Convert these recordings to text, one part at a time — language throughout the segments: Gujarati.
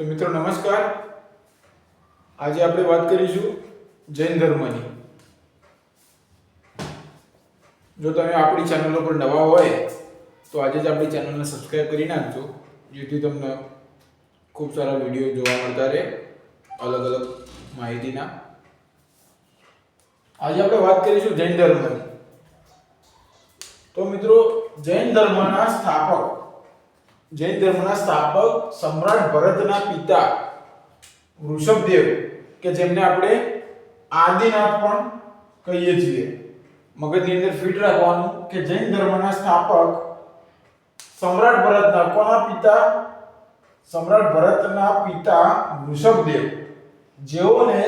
તો મિત્રો નમસ્કાર. આજે આપણે વાત કરીશું જૈન ધર્મની. જો તમે આપણી ચેનલ પર નવા હોય, તો આજે જ આપણી ચેનલને સબસ્ક્રાઇબ કરી નાખજો, જેથી તમને ખૂબ સારા વીડિયો જોવા મળતા રહે અલગ અલગ માહિતીના. આજે આપણે વાત કરીશું જૈન ધર્મની. તો મિત્રો, જૈન ધર્મના સ્થાપક જૈન ધર્મના સ્થાપક સમ્રાટ ભરતના પિતા વૃષભદેવ કે જેમને આપણે આદિનાથ પણ કહીએ છીએ. મગજની અંદર ફિટ રાખવાનું કે જૈન ધર્મના સ્થાપક સમ્રાટ ભરતના, કોના પિતા? સમ્રાટ ભરતના પિતા વૃષભદેવ જેઓને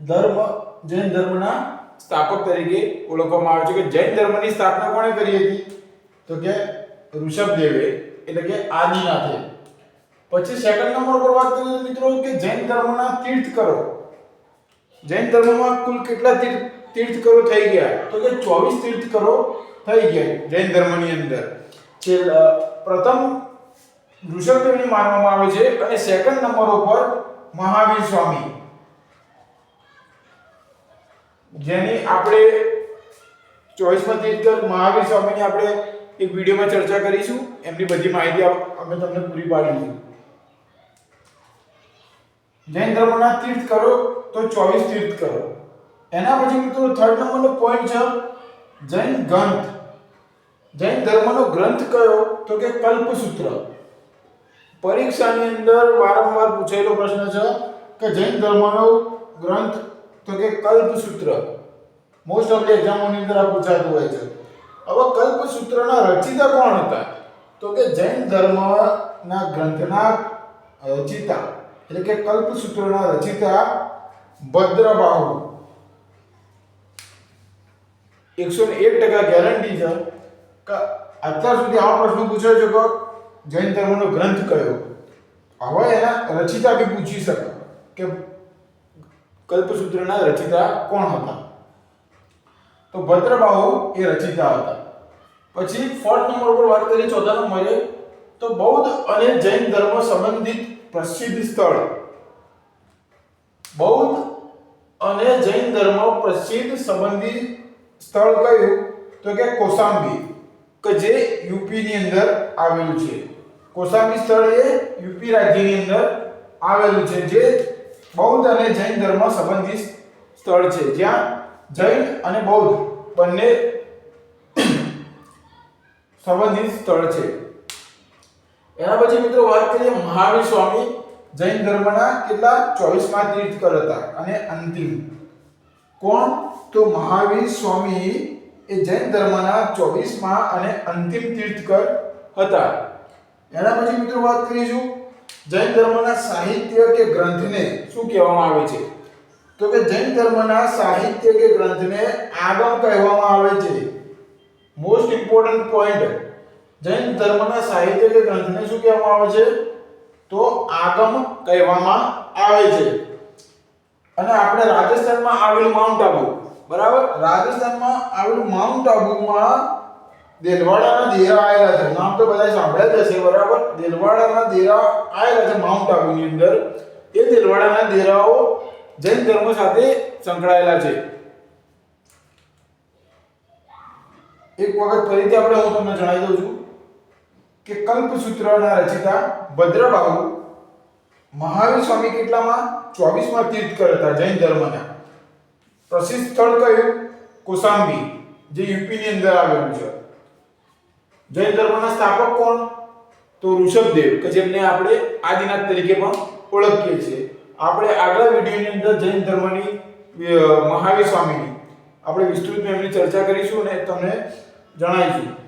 ધર્મ, જૈન ધર્મના સ્થાપક તરીકે ઓળખવામાં આવે છે કે જૈન ધર્મની સ્થાપના કોણે કરી હતી? તો કે ઋષભદેવે એટલે કે આદિનાથે. પછી સેકન્ડ નંબર પર વાત કરીએ મિત્રો કે જૈન ધર્મના તીર્થકરો. જૈન ધર્મમાં કુલ કેટલા તીર્થ, તીર્થકરો થઈ ગયા? તો કે 24 તીર્થકરો થઈ ગયા જૈન ધર્મની અંદર. જે પ્રથમ ઋષભદેવની માનવામાં આવે છે અને સેકન્ડ નંબર ઉપર મહાવીર સ્વામી. જેની આપણે ચોવીસમાં તીર્થકર મહાવીર સ્વામીની આપણે એક વિડીયોમાં ચર્ચા કરીશું, એમની બધી માહિતી અમે તમને પૂરી પાડીશું. જૈન ધર્મના તીર્થ કરો તો ચોવીસ તીર્થ કરો. એના પછી મિત્રો થર્ડ નંબરનો પોઈન્ટ છે જૈન ગ્રંથ. જૈન ધર્મનો ગ્રંથ કયો? તો કે કલ્પસૂત્ર. પરીક્ષાની અંદર વારંવાર પૂછાયેલો પ્રશ્ન છે કે જૈન ધર્મનો ગ્રંથ તો કે કલ્પસૂત્ર. મોસ્ટ ઓફ એક્ઝામોની અંદર આ પૂછાતું હોય છે. હવે કલ્પસૂત્રના રચિતા કોણ હતા? તો કે જૈન ધર્મના ગ્રંથના રચિતા. એટલે કે કલ્પસૂત્રના રચિતા ભદ્રબાહુ. એકસો ને એક ટકા ગેરંટી છે. કે, અત્યાર સુધી આ પ્રશ્ન પૂછ્યો છે કે જૈન ધર્મનો ગ્રંથ કયો? હવે એના રચિતા બી પૂછી શકે કે કલ્પસૂત્રના રચિતા કોણ હતા? તો ભદ્રબાહુ એ રચિતા હતા. પછી ફોર્થ નંબર પર વાત કરીએ ચોથા નંબરે તો બૌદ્ધ અને જૈન ધર્મ સંબંધિત પ્રસિદ્ધ સ્થળ. બૌદ્ધ અને જૈન ધર્મ પ્રસિદ્ધ સંબંધિત સ્થળ કયું? તો કે કોસાંબી, કે જે યુપી ની અંદર આવેલું છે. કોસાંબી સ્થળ એ યુપી રાજ્યની અંદર આવેલું છે, જે બૌદ્ધ અને જૈન ધર્મ સંબંધિત સ્થળ છે. જ્યાં જૈન અને બૌદ્ધ બંને સંબંધિત સ્થળ છે. એના પછી મિત્રો વાત કરીએ મહાવીર સ્વામી જૈન ધર્મના કેટલા 24 માં તીર્થકર હતા અને અંતિમ. કોણ? તો મહાવીર સ્વામી એ જૈન ધર્મના 24 માં અને અંતિમ તીર્થકર હતા. એના પછી મિત્રો વાત કરીશું જૈન ધર્મના સાહિત્ય કે ગ્રંથને શું કહેવામાં આવે છે? તો કે જૈન ધર્મના સાહિત્ય કે ગ્રંથને આગમ કહેવામાં આવે છે. મોસ્ટ ઇમ્પોર્ટન્ટ પોઈન્ટ જૈન ધર્મના સાહિત્ય કે ગ્રંથને શું કહેવામાં આવે છે? તો આગમ કહેવામાં આવે છે. અને આપણે રાજસ્થાનમાં આવેલું માઉન્ટ આબુ બરાબર? રાજસ્થાનમાં આવેલું માઉન્ટ આબુમાં દેલવાડાના દેરા આવેલા છે. નામ તો બધા સાંભળ્યા જ હશે, બરાબર? દેલવાડાના દેરા આવેલા છે માઉન્ટ આબુની અંદર. એ દેલવાડાના દેરાઓ જૈન ધર્મ સાથે સંકળાયેલા છે. એક વખત ફરીથી આપણે હું તમને જણાવી દઉં છું કે કલ્પસૂત્રના રચિતા ભદ્રબાહુ મહાવીર સ્વામી કેટલામાં 24 માં તીર્થકર હતા જૈન ધર્મના. પ્રસિદ્ધ સ્થળ કયું? કોસાંબી, જે યુપીની અંદર આવેલું છે. જૈન ધર્મના સ્થાપક કોણ? તો ઋષભદેવ, કે જેમને આપણે આદિનાથ તરીકે પણ ઓળખીએ છીએ. આપણે આગલા વિડીયોની અંદર જૈન ધર્મની મહાવીર સ્વામીની આપણે વિસ્તૃત એમની ચર્ચા કરીશું અને તમને જણાવીશું.